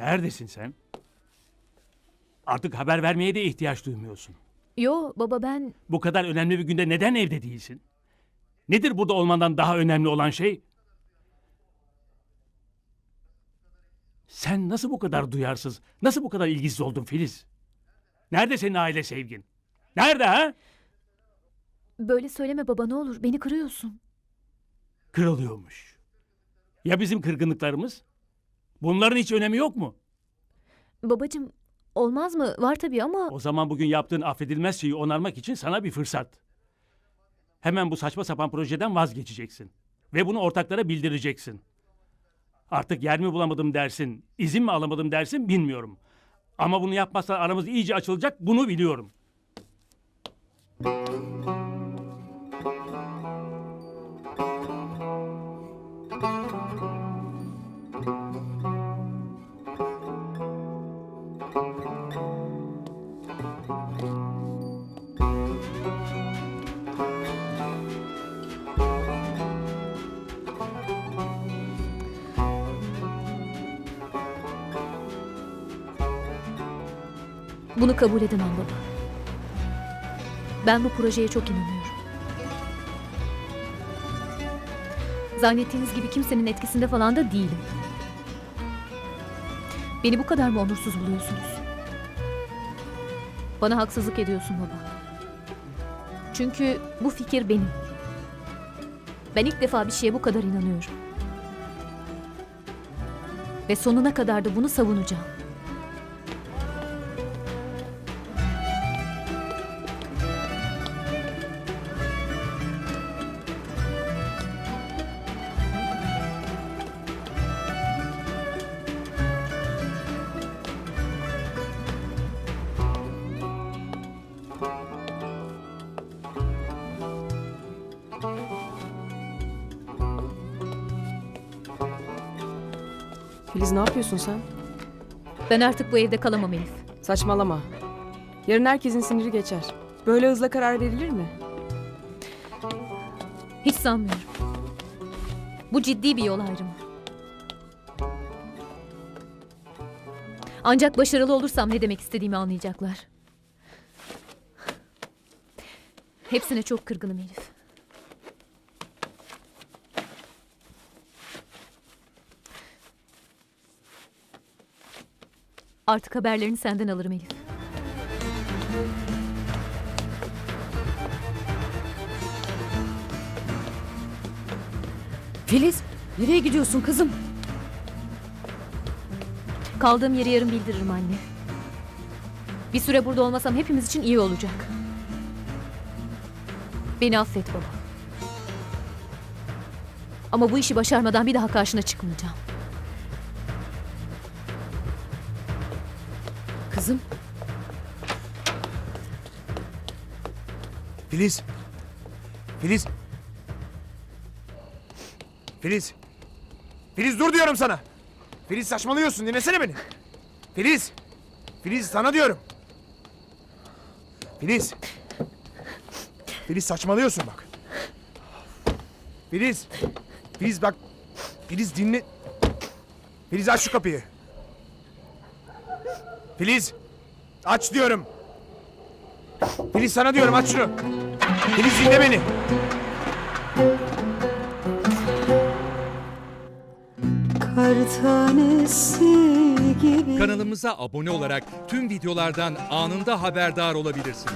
Neredesin sen? Artık haber vermeye de ihtiyaç duymuyorsun. Yo baba ben Bu kadar önemli bir günde neden evde değilsin? Nedir burada olmandan daha önemli olan şey? Sen nasıl bu kadar duyarsız, nasıl bu kadar ilgisiz oldun Filiz? Nerede senin aile sevgin? Nerede ha? böyle söyleme baba ne olur beni kırıyorsun. Kırılıyormuş. Ya bizim kırgınlıklarımız? Bunların hiç önemi yok mu? Babacım olmaz mı? Var tabii ama O zaman bugün yaptığın affedilmez şeyi onarmak için sana bir fırsat. Hemen bu saçma sapan projeden vazgeçeceksin. Ve bunu ortaklara bildireceksin. Artık yer mi bulamadım dersin, izin mi alamadım dersin bilmiyorum. Ama bunu yapmazsan aramız iyice açılacak bunu biliyorum. Bunu kabul edemem baba. Ben bu projeye çok inanıyorum. Zannettiğiniz gibi kimsenin etkisinde falan da değilim. Beni bu kadar mı onursuz buluyorsunuz? Bana haksızlık ediyorsun baba. Çünkü bu fikir benim. Ben ilk defa bir şeye bu kadar inanıyorum. Ve sonuna kadar da bunu savunacağım. Filiz ne yapıyorsun sen? Ben artık bu evde kalamam Elif. Saçmalama. Yarın herkesin siniri geçer. Böyle hızla karar verilir mi? Hiç sanmıyorum. Bu ciddi bir yol ayrımı. Ancak başarılı olursam ne demek istediğimi anlayacaklar. Hepsine çok kırgınım Elif. Artık haberlerini senden alırım Elif. Filiz, nereye gidiyorsun kızım? Kaldığım yeri yarın bildiririm anne. Bir süre burada olmasam hepimiz için iyi olacak. Beni affet baba. Ama bu işi başarmadan bir daha karşına çıkmayacağım. Kızım, Filiz. Filiz. Filiz. Filiz dur diyorum sana. Filiz saçmalıyorsun dinlesene beni. Filiz. Filiz sana diyorum. Filiz. Filiz saçmalıyorsun bak. Filiz. Filiz bak. Filiz dinle. Filiz aç şu kapıyı. Filiz. Aç diyorum. Filiz sana diyorum aç şunu. Filiz dinle beni. Kar tanesi gibi Kanalımıza abone olarak tüm videolardan anında haberdar olabilirsiniz.